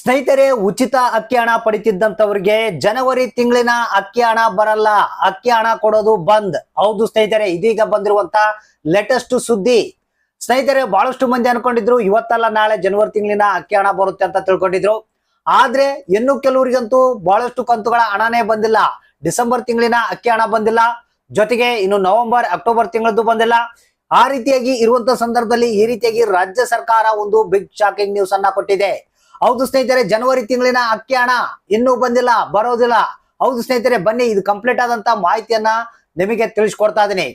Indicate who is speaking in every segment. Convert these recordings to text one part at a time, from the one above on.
Speaker 1: ಸ್ನೇಹಿತರೆ, ಉಚಿತ ಅಕ್ಕಿ ಹಣ ಪಡಿತಿದ್ದಂತವ್ರಿಗೆ ಜನವರಿ ತಿಂಗಳಿನ ಅಕ್ಕಿ ಹಣ ಬರಲ್ಲ. ಅಕ್ಕಿ ಹಣ ಕೊಡೋದು ಬಂದ್. ಹೌದು ಸ್ನೇಹಿತರೆ, ಇದೀಗ ಬಂದಿರುವಂತ ಲೇಟೆಸ್ಟ್ ಸುದ್ದಿ. ಸ್ನೇಹಿತರೆ, ಬಹಳಷ್ಟು ಮಂದಿ ಅನ್ಕೊಂಡಿದ್ರು, ಇವತ್ತಲ್ಲ ನಾಳೆ ಜನವರಿ ತಿಂಗಳಿನ ಅಕ್ಕಿ ಹಣ ಬರುತ್ತೆ ಅಂತ ತಿಳ್ಕೊಂಡಿದ್ರು. ಆದ್ರೆ, ಇನ್ನು ಕೆಲವರಿಗಂತೂ ಬಹಳಷ್ಟು ಕಂತುಗಳ ಹಣನೇ ಬಂದಿಲ್ಲ. ಡಿಸೆಂಬರ್ ತಿಂಗಳಿನ ಅಕ್ಕಿ ಹಣ ಬಂದಿಲ್ಲ. ಜೊತೆಗೆ ಇನ್ನು ನವೆಂಬರ್, ಅಕ್ಟೋಬರ್ ತಿಂಗಳದ್ದು ಬಂದಿಲ್ಲ. ಆ ರೀತಿಯಾಗಿ ಇರುವಂತ ಸಂದರ್ಭದಲ್ಲಿ ಈ ರೀತಿಯಾಗಿ ರಾಜ್ಯ ಸರ್ಕಾರ ಒಂದು ಬಿಗ್ ಶಾಕಿಂಗ್ ನ್ಯೂಸ್ ಅನ್ನ ಕೊಟ್ಟಿದೆ. ಹೌದು ಸ್ನೇಹಿತರೆ, ಜನವರಿ ತಿಂಗಳಿನ ಅಕ್ಕಿ ಹಣ ಇನ್ನೂ ಬಂದಿಲ್ಲ, ಬರೋದಿಲ್ಲ. ಹೌದು ಸ್ನೇಹಿತರೆ, ಬನ್ನಿ, ಇದು ಕಂಪ್ಲೀಟ್ ಆದಂತ ಮಾಹಿತಿಯನ್ನ ನಿಮಗೆ ತಿಳಿಸ್ಕೊಡ್ತಾ ಇದೀನಿ.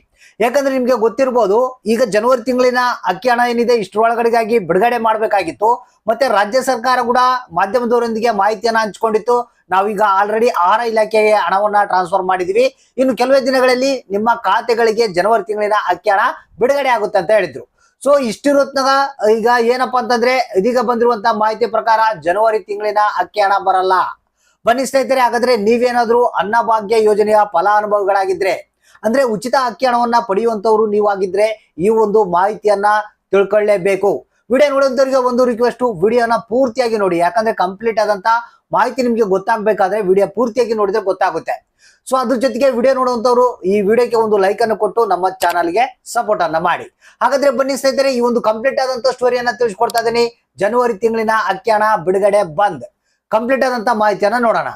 Speaker 1: ಯಾಕಂದ್ರೆ ನಿಮ್ಗೆ ಗೊತ್ತಿರ್ಬೋದು, ಈಗ ಜನವರಿ ತಿಂಗಳಿನ ಅಕ್ಕಿ ಹಣ ಏನಿದೆ, ಇಷ್ಟರೊಳಗಡೆಗಾಗಿ ಬಿಡುಗಡೆ ಮಾಡಬೇಕಾಗಿತ್ತು. ಮತ್ತೆ ರಾಜ್ಯ ಸರ್ಕಾರ ಕೂಡ ಮಾಧ್ಯಮದವರೊಂದಿಗೆ ಮಾಹಿತಿಯನ್ನ ಹಂಚಿಕೊಂಡಿತ್ತು. ನಾವೀಗ ಆಲ್ರೆಡಿ ಆಹಾರ ಇಲಾಖೆಗೆ ಹಣವನ್ನ ಟ್ರಾನ್ಸ್ಫರ್ ಮಾಡಿದೀವಿ. ಇನ್ನು ಕೆಲವೇ ದಿನಗಳಲ್ಲಿ ನಿಮ್ಮ ಖಾತೆಗಳಿಗೆ ಜನವರಿ ತಿಂಗಳಿನ ಅಕ್ಕಿ ಹಣ ಬಿಡುಗಡೆ ಆಗುತ್ತೆ ಅಂತ ಹೇಳಿದ್ರು. ಸೊ ಇಷ್ಟಿರುತ್ತಾಗ ಈಗ ಏನಪ್ಪಾ ಅಂತಂದ್ರೆ, ಇದೀಗ ಬಂದಿರುವಂತ ಮಾಹಿತಿ ಪ್ರಕಾರ ಜನವರಿ ತಿಂಗಳಿನ ಅಕ್ಕಿ ಹಣ ಬರಲ್ಲ. ಬನ್ನಿ ಸ್ನೇಹಿತರೆ, ಹಾಗಾದ್ರೆ ನೀವೇನಾದ್ರೂ ಅನ್ನಭಾಗ್ಯ ಯೋಜನೆಯ ಫಲಾನುಭವಿಗಳಾಗಿದ್ರೆ, ಅಂದ್ರೆ ಉಚಿತ ಅಕ್ಕಿ ಹಣವನ್ನ ಪಡೆಯುವಂತವ್ರು ನೀವಾಗಿದ್ರೆ ಈ ಒಂದು ಮಾಹಿತಿಯನ್ನ ತಿಳ್ಕೊಳ್ಳೇಬೇಕು. ವಿಡಿಯೋ ನೋಡೋದರಿಗೆ ಒಂದು ರಿಕ್ವೆಸ್ಟ್ ವಿಡಿಯೋನ ಪೂರ್ತಿಯಾಗಿ ನೋಡಿ. ಯಾಕಂದ್ರೆ ಕಂಪ್ಲೀಟ್ ಆದಂತ ಮಾಹಿತಿ ನಿಮ್ಗೆ ಗೊತ್ತಾಗಬೇಕಾದ್ರೆ ವಿಡಿಯೋ ಪೂರ್ತಿಯಾಗಿ ನೋಡಿದ್ರೆ ಗೊತ್ತಾಗುತ್ತೆ. ಸೊ ಅದ್ರ ಜೊತೆಗೆ ವಿಡಿಯೋ ನೋಡುವಂತವ್ರು ಈ ವಿಡಿಯೋಕ್ಕೆ ಒಂದು ಲೈಕ್ ಅನ್ನು ಕೊಟ್ಟು ನಮ್ಮ ಚಾನಲ್ಗೆ ಸಪೋರ್ಟ್ ಅನ್ನ ಮಾಡಿ. ಹಾಗಾದ್ರೆ ಬನ್ನಿ ಸ್ನೇಹಿತರೆ, ಈ ಒಂದು ಕಂಪ್ಲೀಟ್ ಆದಂತ ಸ್ಟೋರಿಯನ್ನ ತಿಳಿಸ್ಕೊಡ್ತಾ ಇದೀನಿ ಜನವರಿ ತಿಂಗಳಿನ ಅಕ್ಕಿ ಬಿಡುಗಡೆ ಬಂದ್. ಕಂಪ್ಲೀಟ್ ಆದಂತ ಮಾಹಿತಿಯನ್ನ ನೋಡೋಣ.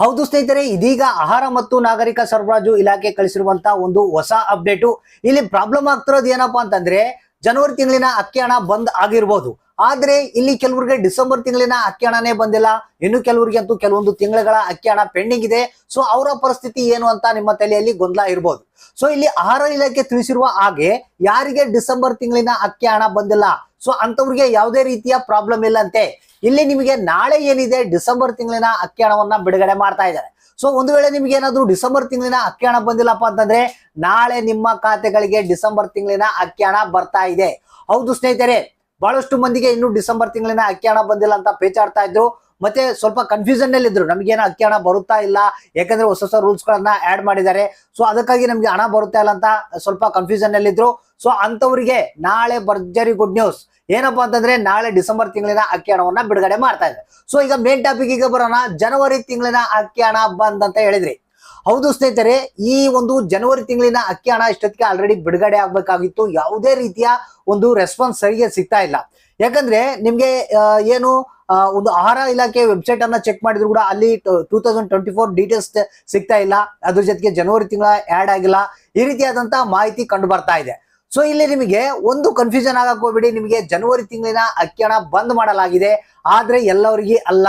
Speaker 1: ಹೌದು ಸ್ನೇಹಿತರೆ, ಇದೀಗ ಆಹಾರ ಮತ್ತು ನಾಗರಿಕ ಸರಬರಾಜು ಇಲಾಖೆ ಕಳಿಸಿರುವಂತ ಒಂದು ಹೊಸ ಅಪ್ಡೇಟು ಇಲ್ಲಿ ಪ್ರಾಬ್ಲಮ್ ಆಗ್ತಿರೋದು ಏನಪ್ಪಾ ಅಂತಂದ್ರೆ ಜನವರಿ ತಿಂಗಳಿನ ಅಕ್ಕಿ ಹಣ ಬಂದ್ ಆಗಿರ್ಬೋದು. ಆದ್ರೆ ಇಲ್ಲಿ ಕೆಲವರಿಗೆ ಡಿಸೆಂಬರ್ ತಿಂಗಳಿನ ಅಕ್ಕಿ ಹಣನೇ ಬಂದಿಲ್ಲ. ಇನ್ನು ಕೆಲವರಿಗೆ ಅಂತೂ ಕೆಲವೊಂದು ತಿಂಗಳ ಅಕ್ಕಿ ಹಣ ಪೆಂಡಿಂಗ್ ಇದೆ. ಸೊ ಅವರ ಪರಿಸ್ಥಿತಿ ಏನು ಅಂತ ನಿಮ್ಮ ತಲೆಯಲ್ಲಿ ಗೊಂದಲ ಇರ್ಬೋದು. ಸೊ ಇಲ್ಲಿ ಆಹಾರ ಇಲಾಖೆ ತಿಳಿಸಿರುವ ಹಾಗೆ ಯಾರಿಗೆ ಡಿಸೆಂಬರ್ ತಿಂಗಳಿನ ಅಕ್ಕಿ ಹಣ ಬಂದಿಲ್ಲ? ಸೊ ಅಂತವ್ರಿಗೆ ಯಾವುದೇ ರೀತಿಯ ಪ್ರಾಬ್ಲಮ್ ಇಲ್ಲಂತೆ. ಇಲ್ಲಿ ನಿಮಗೆ ನಾಳೆ ಏನಿದೆ? ಡಿಸೆಂಬರ್ ತಿಂಗಳಿನ ಅಕ್ಕಿ ಹಣವನ್ನ ಬಿಡುಗಡೆ ಮಾಡ್ತಾ ಇದ್ದಾರೆ. ಸೊ ಒಂದು ವೇಳೆ ನಿಮ್ಗೆ ಏನಾದ್ರು ಡಿಸೆಂಬರ್ ತಿಂಗಳಿನ ಅಕ್ಕಿ ಹಣ ಬಂದಿಲ್ಲಪ್ಪ ಅಂತಂದ್ರೆ ನಾಳೆ ನಿಮ್ಮ ಖಾತೆಗಳಿಗೆ ಡಿಸೆಂಬರ್ ತಿಂಗಳಿನ ಅಕ್ಕಿ ಹಣ ಬರ್ತಾ ಇದೆ. ಹೌದು ಸ್ನೇಹಿತರೆ ಬಹಳಷ್ಟು ಮಂದಿಗೆ ಇನ್ನು ಡಿಸೆಂಬರ್ ತಿಂಗಳಿನ ಅಕ್ಕಿ ಹಣ ಬಂದಿಲ್ಲ ಅಂತ ಪೇಚಾಡ್ತಾ ಇದ್ರು. ಮತ್ತೆ ಸ್ವಲ್ಪ ಕನ್ಫ್ಯೂಷನ್ನಲ್ಲಿ ಇದ್ರು. ನಮಗೇನು ಅಕ್ಕಿ ಹಣ ಬರುತ್ತಾ ಇಲ್ಲ? ಯಾಕಂದ್ರೆ ಹೊಸ ಹೊಸ ರೂಲ್ಸ್ ಗಳನ್ನ ಆಡ್ ಮಾಡಿದ್ದಾರೆ. ಸೊ ಅದಕ್ಕಾಗಿ ನಮ್ಗೆ ಹಣ ಬರುತ್ತಾ ಇಲ್ಲ ಅಂತ ಸ್ವಲ್ಪ ಕನ್ಫ್ಯೂಷನ್ನಲ್ಲಿ ಇದ್ರು. ಸೊ ಅಂತವರಿಗೆ ನಾಳೆ ಭರ್ಜರಿ ಗುಡ್ ನ್ಯೂಸ್ ಏನಪ್ಪಾ ಅಂತಂದ್ರೆ ನಾಳೆ ಡಿಸೆಂಬರ್ ತಿಂಗಳಿನ ಅಕ್ಕಿ ಹಣವನ್ನ ಬಿಡುಗಡೆ ಮಾಡ್ತಾ ಇದೆ ಸೊ ಈಗ ಮೇನ್ ಟಾಪಿಕ್ ಈಗ ಬರೋಣ. ಜನವರಿ ತಿಂಗಳಿನ ಅಕ್ಕಿ ಹಣ ಬಂದ್ ಅಂತ ಹೇಳಿದ್ರಿ. ಹೌದು ಸ್ನೇಹಿತರೆ, ಈ ಒಂದು ಜನವರಿ ತಿಂಗಳಿನ ಅಕ್ಕಿ ಹಣ ಇಷ್ಟೊತ್ತಿಗೆ ಆಲ್ರೆಡಿ ಬಿಡುಗಡೆ ಆಗ್ಬೇಕಾಗಿತ್ತು. ಯಾವುದೇ ರೀತಿಯ ಒಂದು ರೆಸ್ಪಾನ್ಸ್ ಸರಿಗೆ ಸಿಗ್ತಾ ಇಲ್ಲ. ಯಾಕಂದ್ರೆ ನಿಮ್ಗೆ ಏನು ಒಂದು ಆಹಾರ ಇಲಾಖೆ ವೆಬ್ಸೈಟ್ ಅನ್ನ ಚೆಕ್ ಮಾಡಿದ್ರು ಕೂಡ ಅಲ್ಲಿ ಟೂ ತೌಸಂಡ್ ಟ್ವೆಂಟಿ ಡೀಟೇಲ್ಸ್ ಸಿಗ್ತಾ ಇಲ್ಲ. ಅದ್ರ ಜೊತೆಗೆ ಜನವರಿ ತಿಂಗಳ ಆಡ್ ಆಗಿಲ್ಲ. ಈ ರೀತಿಯಾದಂತ ಮಾಹಿತಿ ಕಂಡು ಬರ್ತಾ ಇದೆ. ಸೊ ಇಲ್ಲಿ ನಿಮಗೆ ಒಂದು ಕನ್ಫ್ಯೂಷನ್ ಆಗಕ್ ಹೋಗ್ಬಿಡಿ. ನಿಮಗೆ ಜನವರಿ ತಿಂಗಳಿನ ಅಕ್ಕಿ ಹಣ ಬಂದ್ ಮಾಡಲಾಗಿದೆ. ಆದ್ರೆ ಎಲ್ಲವರಿಗೆ ಅಲ್ಲ.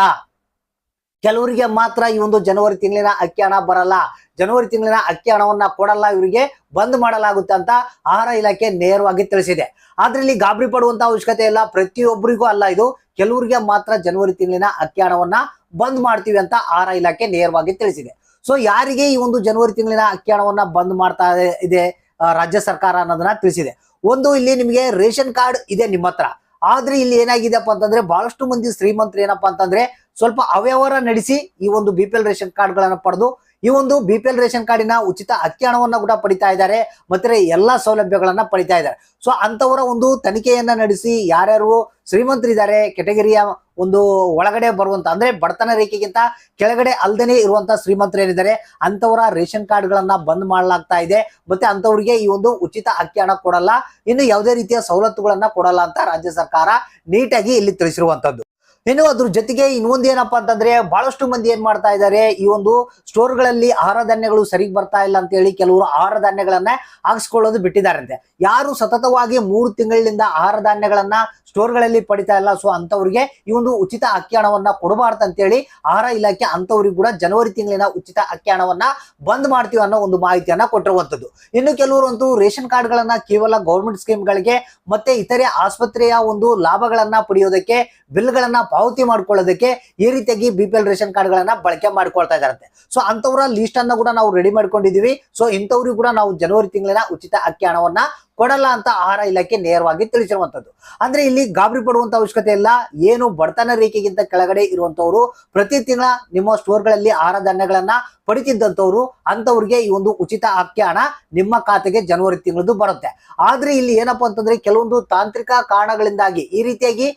Speaker 1: ಕೆಲವರಿಗೆ ಮಾತ್ರ ಈ ಒಂದು ಜನವರಿ ತಿಂಗಳಿನ ಅಕ್ಕಿ ಹಣ ಬರಲ್ಲ. ಜನವರಿ ತಿಂಗಳಿನ ಅಕ್ಕಿ ಹಣವನ್ನ ಕೊಡಲ್ಲ ಇವರಿಗೆ, ಬಂದ್ ಮಾಡಲಾಗುತ್ತೆ ಅಂತ ಆಹಾರ ಇಲಾಖೆ ನೇರವಾಗಿ ತಿಳಿಸಿದೆ. ಆದ್ರೆ ಇಲ್ಲಿ ಗಾಬರಿ ಪಡುವಂತ ಅವಶ್ಯಕತೆ ಇಲ್ಲ. ಪ್ರತಿಯೊಬ್ಬರಿಗೂ ಅಲ್ಲ ಇದು. ಕೆಲವರಿಗೆ ಮಾತ್ರ ಜನವರಿ ತಿಂಗಳಿನ ಅಕ್ಕಿ ಹಣವನ್ನ ಬಂದ್ ಮಾಡ್ತೀವಿ ಅಂತ ಆಹಾರ ಇಲಾಖೆ ನೇರವಾಗಿ ತಿಳಿಸಿದೆ. ಸೊ ಯಾರಿಗೆ ಈ ಒಂದು ಜನವರಿ ತಿಂಗಳಿನ ಅಕ್ಕಿ ಹಣವನ್ನ ಬಂದ್ ಮಾಡ್ತಾ ಇದೆ ರಾಜ್ಯ ಸರ್ಕಾರ ಅನ್ನೋದನ್ನ ತಿಳಿಸಿದೆ. ಒಂದು ಇಲ್ಲಿ ನಿಮಗೆ ರೇಷನ್ ಕಾರ್ಡ್ ಇದೆ ನಿಮ್ಮ ಹತ್ರ. ಆದ್ರೆ ಇಲ್ಲಿ ಏನಾಗಿದೆಪ್ಪ ಅಂತಂದ್ರೆ, ಬಹಳಷ್ಟು ಮಂದಿ ಶ್ರೀಮಂತರು ಏನಪ್ಪಾ ಅಂತಂದ್ರೆ ಸ್ವಲ್ಪ ಅವ್ಯವಹಾರ ನಡೆಸಿ ಈ ಒಂದು ಬಿ ರೇಷನ್ ಕಾರ್ಡ್ ಗಳನ್ನ ಪಡೆದು, ಈ ಒಂದು ಬಿ ಪಿ ಎಲ್ ರೇಷನ್ ಕಾರ್ಡಿನ ಉಚಿತ ಅಕ್ಕಿ ಹಣವನ್ನು ಕೂಡ ಪಡಿತಾ ಇದ್ದಾರೆ, ಮತ್ತೆ ಎಲ್ಲಾ ಸೌಲಭ್ಯಗಳನ್ನ ಪಡಿತಾ ಇದ್ದಾರೆ. ಸೊ ಅಂತವರ ಒಂದು ತನಿಖೆಯನ್ನ ನಡೆಸಿ ಯಾರ್ಯಾರು ಶ್ರೀಮಂತರಿದ್ದಾರೆ, ಕೆಟಗರಿಯ ಒಂದು ಒಳಗಡೆ ಬರುವಂತ, ಅಂದ್ರೆ ಬಡತನ ರೇಖೆಗಿಂತ ಕೆಳಗಡೆ ಅಲ್ದೇನೆ ಇರುವಂತ ಶ್ರೀಮಂತರು ಏನಿದ್ದಾರೆ ಅಂತವರ ರೇಷನ್ ಕಾರ್ಡ್ ಗಳನ್ನ ಬಂದ್ ಮಾಡಲಾಗ್ತಾ ಇದೆ, ಮತ್ತೆ ಅಂತವರಿಗೆ ಈ ಒಂದು ಉಚಿತ ಅಕ್ಕಿ ಹಣ ಕೊಡಲ್ಲ, ಇನ್ನು ಯಾವುದೇ ರೀತಿಯ ಸವಲತ್ತುಗಳನ್ನ ಕೊಡಲ್ಲ ಅಂತ ರಾಜ್ಯ ಸರ್ಕಾರ ನೀಟಾಗಿ ಇಲ್ಲಿ ತಿಳಿಸಿರುವಂತದ್ದು. ಇನ್ನು ಅದ್ರ ಜೊತೆಗೆ ಇನ್ನೊಂದು ಏನಪ್ಪ ಅಂತಂದ್ರೆ ಬಹಳಷ್ಟು ಮಂದಿ ಏನ್ ಮಾಡ್ತಾ ಇದ್ದಾರೆ ಈ ಒಂದು ಸ್ಟೋರ್ಗಳಲ್ಲಿ ಆಹಾರ ಧಾನ್ಯಗಳು ಸರಿಗ್ ಬರ್ತಾ ಇಲ್ಲ ಅಂತ ಹೇಳಿ ಕೆಲವರು ಆಹಾರ ಧಾನ್ಯಗಳನ್ನ ಹಾಕ್ಸ್ಕೊಳ್ಳೋದು ಬಿಟ್ಟಿದ್ದಾರಂತೆ ಯಾರು ಸತತವಾಗಿ ಮೂರು ತಿಂಗಳಿಂದ ಆಹಾರ ಧಾನ್ಯಗಳನ್ನ ಸ್ಟೋರ್ಗಳಲ್ಲಿ ಪಡಿತಾ ಇಲ್ಲ. ಸೊ ಅಂತವ್ರಿಗೆ ಈ ಒಂದು ಉಚಿತ ಅಕ್ಕಿ ಹಣವನ್ನ ಕೊಡಬಾರ್ದು ಅಂತೇಳಿ ಆಹಾರ ಇಲಾಖೆ ಅಂತವರಿಗೆ ಕೂಡ ಜನವರಿ ತಿಂಗಳಿನ ಉಚಿತ ಅಕ್ಕಿ ಹಣವನ್ನ ಬಂದ್ ಮಾಡ್ತೀವಿ ಅನ್ನೋ ಒಂದು ಮಾಹಿತಿಯನ್ನ ಕೊಟ್ಟಿರುವಂತದ್ದು ಇನ್ನು ಕೆಲವರು ಅಂತೂ ರೇಷನ್ ಕಾರ್ಡ್ ಗಳನ್ನ ಕೇವಲ ಗೌರ್ಮೆಂಟ್ ಸ್ಕೀಮ್ಗಳಿಗೆ ಮತ್ತೆ ಇತರೆ ಆಸ್ಪತ್ರೆಯ ಒಂದು ಲಾಭಗಳನ್ನ ಪಡೆಯೋದಕ್ಕೆ ಬಿಲ್ ಗಳನ್ನ ಪಾವತಿ ಮಾಡ್ಕೊಳ್ಳೋದಕ್ಕೆ ಈ ರೀತಿಯಾಗಿ ಬಿ ಪಿ ಎಲ್ ರೇಷನ್ ಕಾರ್ಡ್ಗಳನ್ನ ಬಳಕೆ ಮಾಡ್ಕೊಳ್ತಾ ಇದಾರಂತೆ. ಸೊ ಅಂತವರ ಲಿಸ್ಟ್ ಅನ್ನ ಕೂಡ ನಾವು ರೆಡಿ ಮಾಡ್ಕೊಂಡಿದೀವಿ. ಸೊ ಇಂಥವ್ರಿಗೂ ಕೂಡ ನಾವು ಜನವರಿ ತಿಂಗಳಿನ ಉಚಿತ ಅಕ್ಕಿ ಹಣವನ್ನ ಕೊಡಲ್ಲ ಅಂತ ಆಹಾರ ಇಲಾಖೆ ನೇರವಾಗಿ ತಿಳಿಸಿರುವಂತದ್ದು ಅಂದ್ರೆ ಇಲ್ಲಿ ಗಾಬರಿ ಪಡುವಂತ ಅವಶ್ಯಕತೆ ಇಲ್ಲ. ಏನು ಬಡತನ ರೇಖೆಗಿಂತ ಕೆಳಗಡೆ ಇರುವಂತವ್ರು ಪ್ರತಿ ತಿಂಗಳ ನಿಮ್ಮ ಸ್ಟೋರ್ಗಳಲ್ಲಿ ಆಹಾರ ಧಾನ್ಯಗಳನ್ನ ಪಡಿತಿದ್ದಂತವ್ರು ಅಂತವ್ರಿಗೆ ಈ ಒಂದು ಉಚಿತ ಅಕ್ಕಿ ಹಣ ನಿಮ್ಮ ಖಾತೆಗೆ ಜನವರಿ ತಿಂಗಳದ್ದು ಬರುತ್ತೆ. ಆದ್ರೆ ಇಲ್ಲಿ ಏನಪ್ಪಾ ಅಂತಂದ್ರೆ ಕೆಲವೊಂದು ತಾಂತ್ರಿಕ ಕಾರಣಗಳಿಂದಾಗಿ ಈ ರೀತಿಯಾಗಿ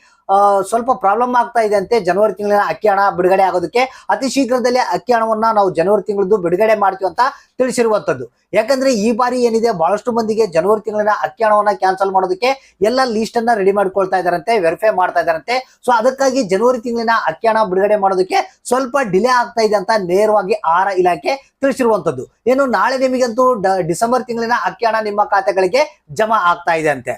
Speaker 1: ಸ್ವಲ್ಪ ಪ್ರಾಬ್ಲಮ್ ಆಗ್ತಾ ಇದೆ ಅಂತೆ. ಜನವರಿ ತಿಂಗಳಿನ ಅಕ್ಕಿ ಹಣ ಬಿಡುಗಡೆ ಆಗೋದಕ್ಕೆ ಅತಿ ಶೀಘ್ರದಲ್ಲೇ ಅಕ್ಕಿ ಹಣವನ್ನ ನಾವು ಜನವರಿ ತಿಂಗಳದ್ದು ಬಿಡುಗಡೆ ಮಾಡ್ತೀವಿ ಅಂತ ತಿಳಿಸಿರುವಂತದ್ದು. ಯಾಕಂದ್ರೆ ಈ ಬಾರಿ ಏನಿದೆ, ಬಹಳಷ್ಟು ಮಂದಿಗೆ ಜನವರಿ ತಿಂಗಳಿನ ಅಕ್ಕಿ ಹಣವನ್ನ ಕ್ಯಾನ್ಸಲ್ ಮಾಡೋದಕ್ಕೆ ಎಲ್ಲ ಲೀಸ್ಟ್ ರೆಡಿ ಮಾಡ್ಕೊಳ್ತಾ ಇದಾರಂತೆ ವೆರಿಫೈ ಮಾಡ್ತಾ ಇದಾರಂತೆ ಸೊ ಅದಕ್ಕಾಗಿ ಜನವರಿ ತಿಂಗಳಿನ ಅಕ್ಕಿ ಹಣ ಬಿಡುಗಡೆ ಮಾಡೋದಕ್ಕೆ ಸ್ವಲ್ಪ ಡಿಲೇ ಆಗ್ತಾ ಇದೆ ಅಂತ ನೇರವಾಗಿ ಆಹಾರ ಇಲಾಖೆ ತಿಳಿಸಿರುವಂತದ್ದು. ಏನು ನಾಳೆ ನಿಮಗಂತೂ ಡಿಸೆಂಬರ್ ತಿಂಗಳಿನ ಅಕ್ಕಿ ಹಣ ನಿಮ್ಮ ಖಾತೆಗಳಿಗೆ ಜಮಾ ಆಗ್ತಾ ಇದೆ ಅಂತೆ.